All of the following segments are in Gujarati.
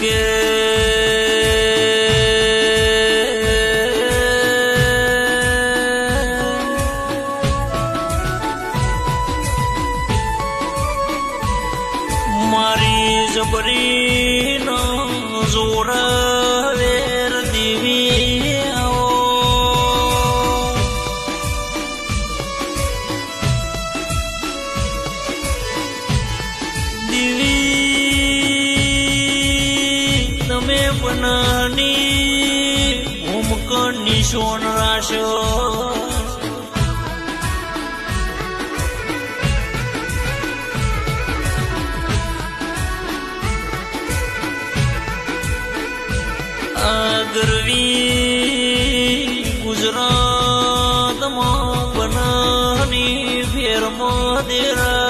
કે મારી જબરીનો જોરા તમે બનાની ભૂમકણની સોન રાશો. આગરવી ગુજરાતમાં બનાની ફેરમાં દેરા.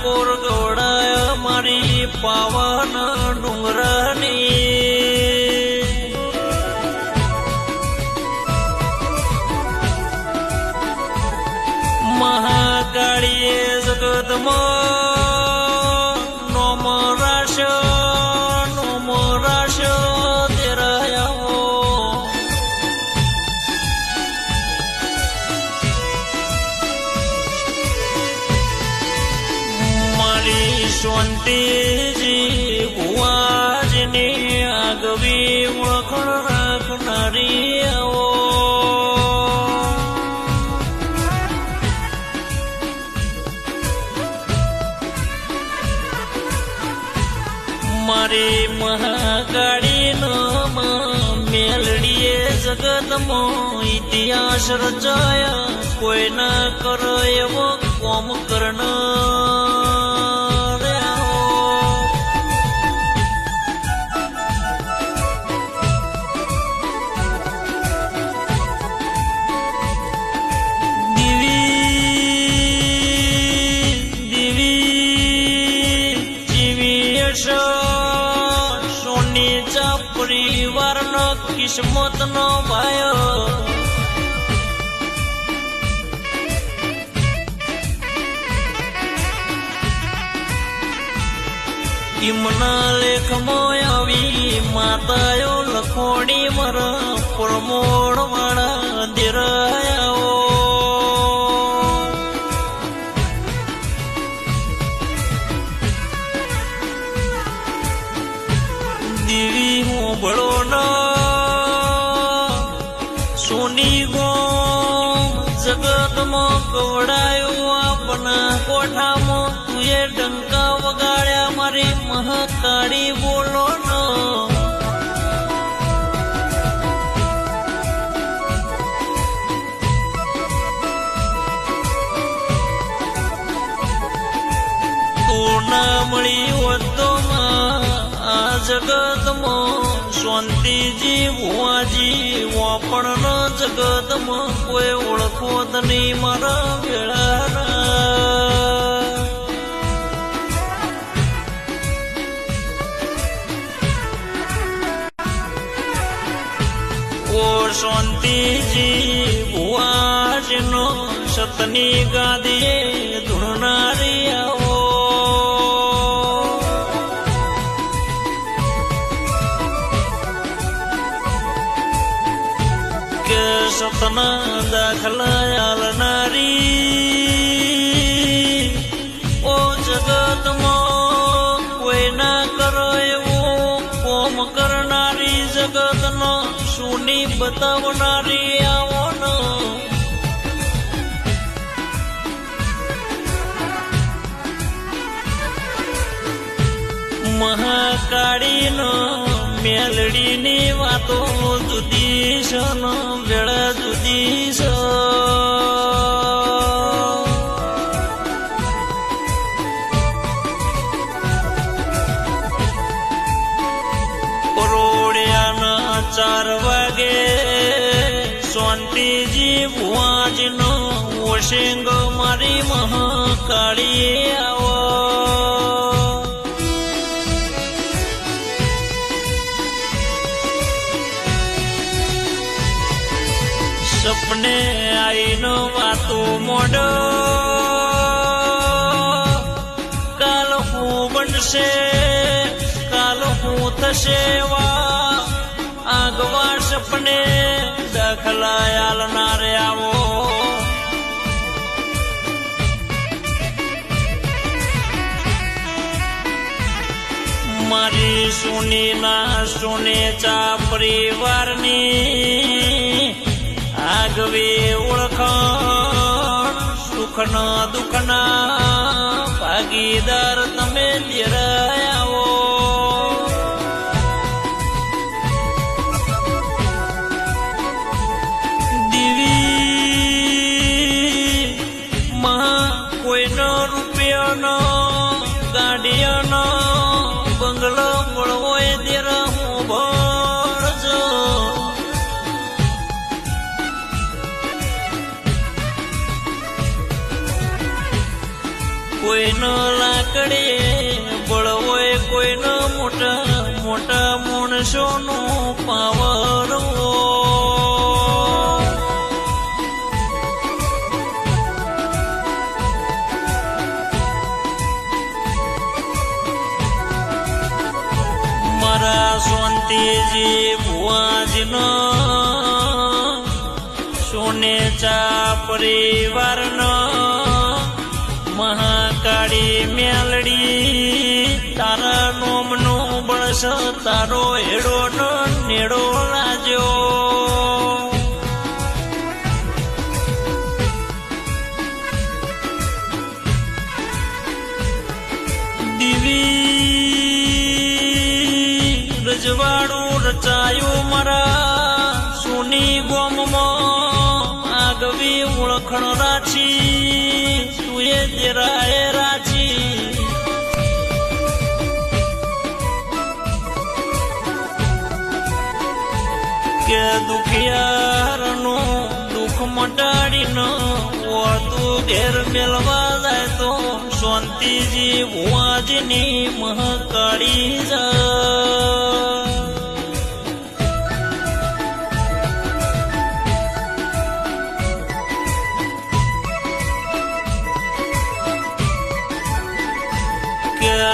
ઠાકોર ગોળાય મારી પાવન ડુંગરની. મહાકાળીએ જગતમાં જગતમાં ઇતિહાસ રચાયા કોઈ ના કરો એવો કોમ કરનાર. દિવી દિવી જીવી સોની ચા પરિવારનો કિસ્મતનો ભાયો ઇમના લેખમાં આવી માતાયો લખોડી મર પ્રમોણ જગતમાં ગવડાયો આપના કોઠામાં. તુએ ડંકા વગાડ્યા મારી મહાકાળી બોલો ન. તું ના શાંતિજી ભુવાજી વાપણ જગતમાં કોઈ ઓળખો જ નહીં મારા વેળાના. શાંતિજી ભુવાજીનો સતની ગાદીએ ધૂળનારી સપના દાખલા આલનારી ઓ જગતમાં કોઈ ના કરો એવું કોમ કરનારી જગતનો સુની મેલડીની વાતો જુદી છો વેળ જુદી છો. રોડિયાના ચાર વાગે સોંટીજી ભુવાજનો ઓશિંગ મારી મહાકાળી આવો. સપને આઈનો વાતો મોડો. કાલ હું બનશે, કાલ હું થશે વા. આગવા સપને દખલાયાલ નારે આવો. મારી સુનીના સુનેચા પરિવારની આગવી ઓળખાણ સુખના દુઃખના ભાગીદાર તમે દેરાયાવો કોઈનો લાકડી બળવોય કોઈનો મોટા મોટા માણસોનો પાવર મારા શાંતિજી ભુવાજીનો સોનેચા પરિવારનો મહાકાળી મેલડી, તારા નોમનો બળસ તારો હેડો નેડો રાજો દીવી રજવાડું રચાયું મારા સોની ગોમમાં. આગવી ઓળખણ રાચી તુએ દેરાએ દુખિયારનો દુઃખ મટાડીનો વળતું ઘેર મેળવા જાય તો શાંતિજી ભુવાજીની મહાકાળી જા.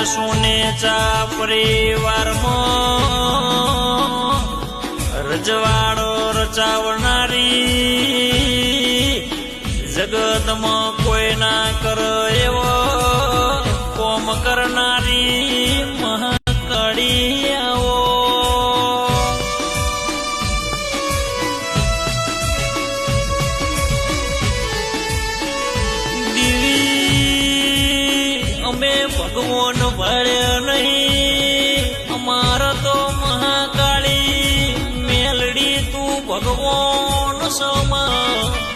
સુને ચા પરિવારમાં રજવાડો રચાવનારી જગતમાં કોઈ ના કર એવો કોમ કરનારી મહાકાળી આવો અમે ભગવાન ભર્યા નહીં. ભગવાન સમા.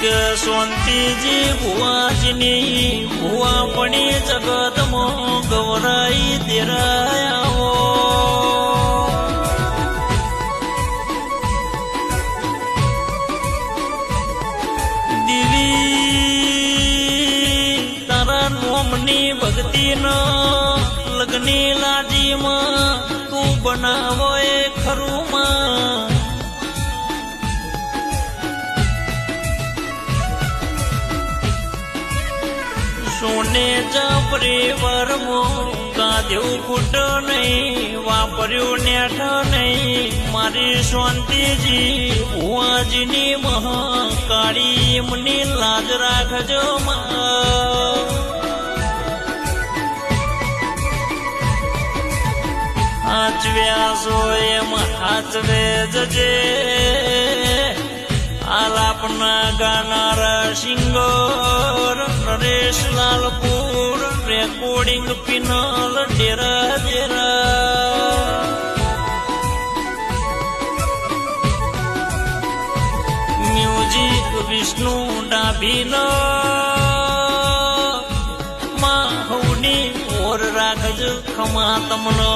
કે શાંતિજી ભુવાજીની ભુવા પણી જગતમાં ગૌરાઈ દેરાયાઓ સોને જપરે વરમો ગાધ્યું કુટ નહીં, વાપર્યું નેઠ નહીં. મારી શાંતિજી ભુવાજીની મહાકાળી, એમની લાજ રાખજો હાચવ્યા સો એમ હાચવે જજે. આલાપના ગાનારા સિંગર નરેશ લાલપુર રેકોર્ડિંગ પિનલ ડેરા ડેરા. મ્યુઝિક વિષ્ણુ ડાભીનો, માહુની ઓર રાખજ ખમા તમનો.